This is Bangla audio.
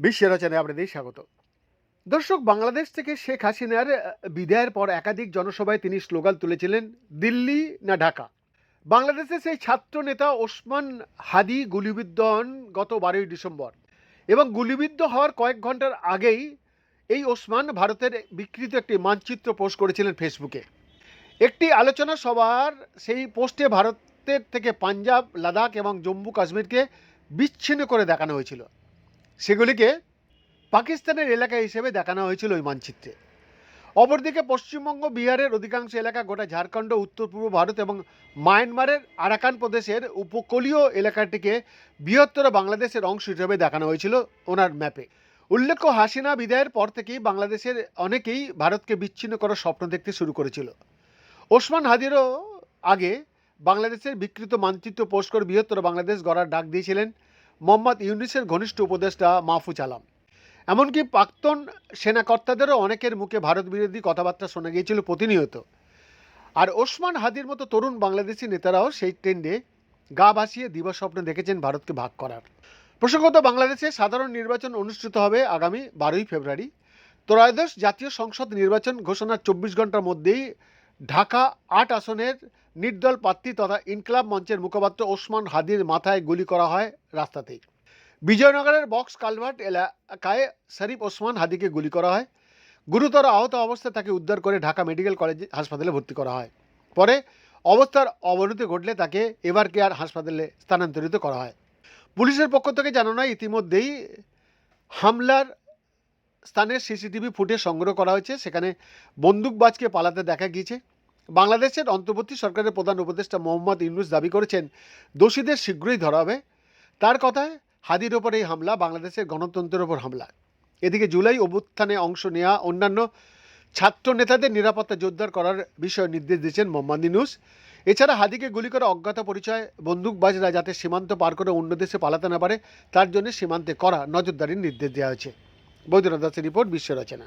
বিশ্ব রচনায় আপনাদের স্বাগত। দর্শক, বাংলাদেশ থেকে শেখ হাসিনার বিদায়ের পর একাধিক জনসভায় তিনি স্লোগান তুলেছিলেন, দিল্লি না ঢাকা? বাংলাদেশের সেই ছাত্র নেতা ওসমান হাদি গুলিবিদ্ধ হন গত বারোই ডিসেম্বর এবং গুলিবিদ্ধ হওয়ার কয়েক ঘণ্টার আগেই এই ওসমান ভারতের বিকৃত একটি মানচিত্র পোস্ট করেছিলেন ফেসবুকে। একটি আলোচনা সভার সেই পোস্টে ভারতের থেকে পাঞ্জাব, লাদাখ এবং জম্মু কাশ্মীরকে বিচ্ছিন্ন করে দেখানো হয়েছিল। সেগুলিকে পাকিস্তানের এলাকা হিসেবে দেখানো হয়েছিল ওই মানচিত্রে। অপরদিকে পশ্চিমবঙ্গ, বিহারের অধিকাংশ এলাকা গোটা ঝাড়খণ্ড, উত্তর পূর্ব ভারত এবং মায়ানমারের আরাকান প্রদেশের উপকূলীয় এলাকাটিকে বৃহত্তর বাংলাদেশের অংশ হিসেবে দেখানো হয়েছিল ওনার ম্যাপে। উল্লেখ্য, হাসিনা বিদায়ের পর থেকেই বাংলাদেশের অনেকেই ভারতকে বিচ্ছিন্ন করার স্বপ্ন দেখতে শুরু করেছিল। ওসমান হাদিরও আগে বাংলাদেশের বিকৃত মানচিত্র পোস্ট করে বৃহত্তর বাংলাদেশ গড়ার ডাক দিয়েছিলেন মোহাম্মদ ইউনিসের ঘনিষ্ঠ উপদেষ্টা মাহফুজ আলম। এমনকি প্রাক্তন সেনাকর্তাদেরও অনেকের মুখে ভারত বিরোধী কথাবার্তা শোনা গিয়েছিল প্রতিনিয়ত। আর ওসমান হাদির মতো তরুণ বাংলাদেশি নেতারাও সেই ট্রেন্ডে গা ভাসিয়ে দিবাস্বপ্ন দেখেছেন ভারতকে ভাগ করার। প্রসঙ্গত বাংলাদেশে সাধারণ নির্বাচন অনুষ্ঠিত হবে আগামী বারোই ফেব্রুয়ারি। ত্রয়োদশ জাতীয় সংসদ নির্বাচন ঘোষণার চব্বিশ ঘণ্টার মধ্যেই ঢাকা আট আসনের নির্দল প্রার্থী তথা ইনকলাব মঞ্চের মুখপাত্র ওসমান হাদির মাথায় গুলি করা হয় রাস্তাতেই। বিজয়নগরের বক্স কালভার্ট এলাকায় শরীফ ওসমান হাদিকে গুলি করা হয়। গুরুতর আহত অবস্থায় তাকে উদ্ধার করে ঢাকা মেডিকেল কলেজ হাসপাতালে ভর্তি করা হয়। পরে অবস্থার অবনতি ঘটলে তাকে এভার কেয়ার হাসপাতালে স্থানান্তরিত করা হয়। পুলিশের পক্ষ থেকে জানানো হয়, ইতিমধ্যেই হামলার স্থানের সিসিটিভি ফুটেজ সংগ্রহ করা হয়েছে। সেখানে বন্দুকবাজকে পালাতে দেখা গিয়েছে। বাংলাদেশের অন্তর্বর্তী সরকারের প্রধান উপদেষ্টা মোহাম্মদ ইউনুস দাবি করেছেন, দোষীদের শীঘ্রই ধরা হবে। তার কথায় হাদির ওপর এই হামলা, বাংলাদেশের গণতন্ত্রের ওপর হামলা। এদিকে জুলাই অভ্যুত্থানে অংশ নেওয়া অন্যান্য ছাত্র নেতাদের নিরাপত্তা জোরদার করার বিষয়ে নির্দেশ দিয়েছেন মোহাম্মদ ইউনুস। এছাড়া হাদিকে গুলি করে অজ্ঞাত পরিচয় বন্দুকবাজরা যাতে সীমান্ত পার করে অন্য দেশে পালাতে না পারে, তার জন্য সীমান্তে করা নজরদারির নির্দেশ দেওয়া হয়েছে। বৈদ্যনাথ দাসের রিপোর্ট বিশ্ব রচনা।